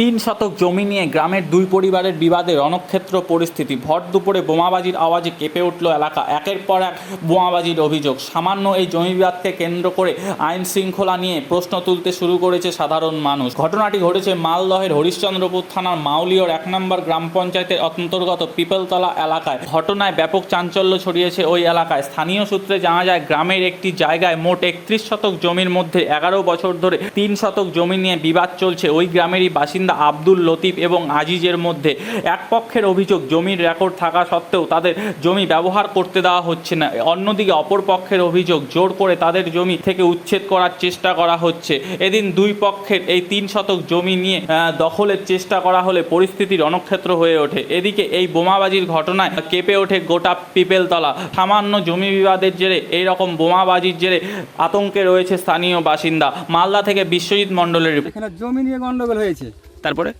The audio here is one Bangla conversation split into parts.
তিন শতক জমি নিয়ে গ্রামের দুই পরিবারের বিবাদে রণক্ষেত্র পরিস্থিতি। ভর দুপুরে বোমাবাজির আওয়াজে কেঁপে উঠল এলাকা। একের পর এক বোমাবাজির অভিযোগ। সামান্য এই জমি বিবাদকে কেন্দ্র করে আইন শৃঙ্খলা নিয়ে প্রশ্ন তুলতে শুরু করেছে সাধারণ মানুষ। ঘটনাটি ঘটেছে মালদহের হরিশ্চন্দ্রপুর থানার মাউলিয়র এক নম্বর গ্রাম পঞ্চায়েতের অন্তর্গত পিপলতলা এলাকায়। ঘটনায় ব্যাপক চাঞ্চল্য ছড়িয়েছে ওই এলাকায়। স্থানীয় সূত্রে জানা যায়, গ্রামের একটি জায়গায় মোট একত্রিশ শতক জমির মধ্যে এগারো বছর ধরে তিন শতক জমি নিয়ে বিবাদ চলছে। ওই গ্রামেরই বাসিন্দা আব্দুল লতিফ এবং আজিজের মধ্যে এক পক্ষের অভিযোগ, জমির রেকর্ড থাকা সত্ত্বেও তাদের জমি ব্যবহার করতে দেওয়া হচ্ছে না। অন্যদিকে অপর পক্ষের অভিযোগ, জোর করে তাদের জমি থেকে উচ্ছেদ করার চেষ্টা করা হচ্ছে। এদিন দুই পক্ষের এই তিন শতক জমি নিয়ে দখলের চেষ্টা করা হলে পরিস্থিতি রণক্ষেত্র হয়ে ওঠে। এদিকে এই বোমাবাজির ঘটনায় কেঁপে ওঠে গোটা পিপেলতলা। সামান্য জমি বিবাদের জেরে এই রকম বোমাবাজির জেরে আতঙ্কে রয়েছে স্থানীয় বাসিন্দা। মালদা থেকে বিশ্বজিৎ মণ্ডলের এখানে জমি নিয়ে গন্ডগোল হয়েছে। তারপরে?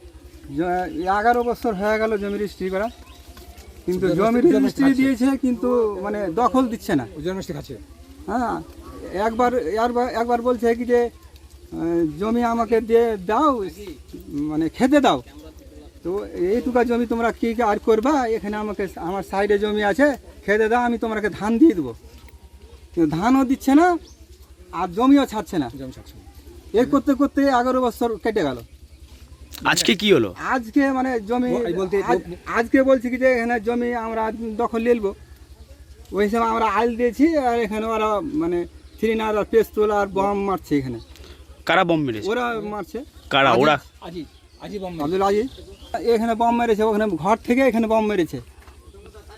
এগারো বছর হয়ে গেল জমি রেজিস্ট্রি করা। কিন্তু জমি রেজিস্ট্রি দিয়েছে কিন্তু মানে দখল দিচ্ছে না। হ্যাঁ একবার একবার একবার বলছে কি যে জমি আমাকে দিয়ে দাও মানে খেতে দাও। তো এইটুকা জমি তোমরা কী আর করবা? এখানে আমাকে আমার সাইডে জমি আছে খেতে দাও আমি তোমাকে ধান দিয়ে দেবো। কিন্তু ধানও দিচ্ছে না আর জমিও ছাড়ছে না। জমি ছাড়ছে এ করতে করতে এগারো বছর কেটে গেল। আজকে কি হলো? আজকে মানে জমি আজকে বলছি কি যে এখানে জমি আমরা দখল নিলবো ওই সময় আমরা আইল দিয়েছি আর এখানে ওরা মানে থ্রিনার আর পেস্তল আর বম মারছে এখানে। কারা বম মেরেছে? ওরা মারছে। কারা? ওরা? আজি আজি বম আব্দুল আজিজ এখানে বম মেরেছে ওখানে ঘর থেকে এখানে বম মেরেছে।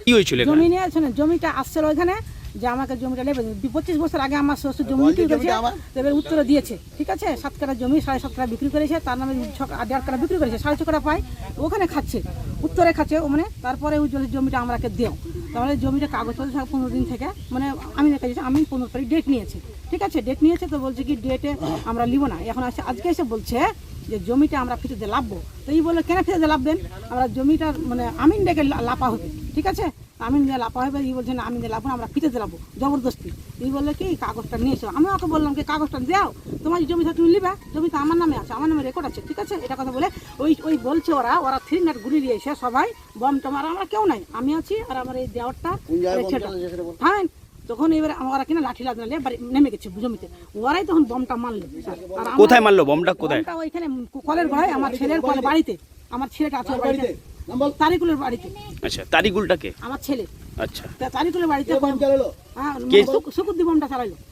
কি হয়েছিল জমি নিয়ে জমিটা আসছিল ওইখানে। যে আমাকে জমিটা নেবে। পঁচিশ বছর আগে আমার শ্বশুর জমি বিক্রি করেছে এবার উত্তরে দিয়েছে। ঠিক আছে? সাত কাটা জমি সাড়ে সাত কাটা বিক্রি করেছে তার নামে দেড় কাটা বিক্রি করেছে সাড়ে ছ কাটা পায়। ওখানে খাচ্ছে উত্তরে খাচ্ছে ও মানে তারপরে ওই জমি- জমিটা আমাকে দেও। তাহলে জমিটা কাগজ কাগজপত্র সব পনেরো দিন থেকে মানে আমি কাছে আমি পনেরো তারিখ ডেট নিয়েছি। ঠিক আছে? ডেট নিয়েছে তো বলছে কি ডেটে আমরা নিব না। এখন আসে আজকে এসে বলছে যে জমিটা আমরা ফিতে লাভবো। তো এই বলে কেন ফিতে লাভবেন? আমরা জমিটার মানে আমিন ডেকে লাপা হবে। ঠিক আছে? আমিন দিয়ে লাপা হবে এই বলছে না আমিন দিয়ে লাভবো আমরা ফিতে লাভবো জবরদস্তি। এই বললে কি কাগজটা নিয়ে এসো। আমি ওকে বললাম কি কাগজটা দাও তোমার জমি তো তুমি নিবে জমি তো আমার নামে আছে আমার নামে রেকর্ড আছে ঠিক আছে? এটা কথা বলে ওই ওই বলছে ওরা ওরা থ্রি নাট গুলি দিয়ে এসে সবাই বম টম আর আমরা কেউ নাই আমি আছি আর আমার এই দেওয়ারটা হ্যাঁ তখন এবারে ওরা কিনা লাঠি লাগালে নেমে গেছে জমিতে ওরাই তখন বমটা মারলো। কোথায় মারলো বমটা? কোথায়? ওইখানে কলের ঘরে আমার ছেলের কলে বাড়িতে আমার ছেলেটা আছে বাড়িতে। তারিকুলের বাড়িতে। আচ্ছা তারিকুলটাকে আমার ছেলে। আচ্ছা। তা তারিকুলের বাড়িতে হ্যাঁ কে? সুকুদ্দি বমটা চালাইলো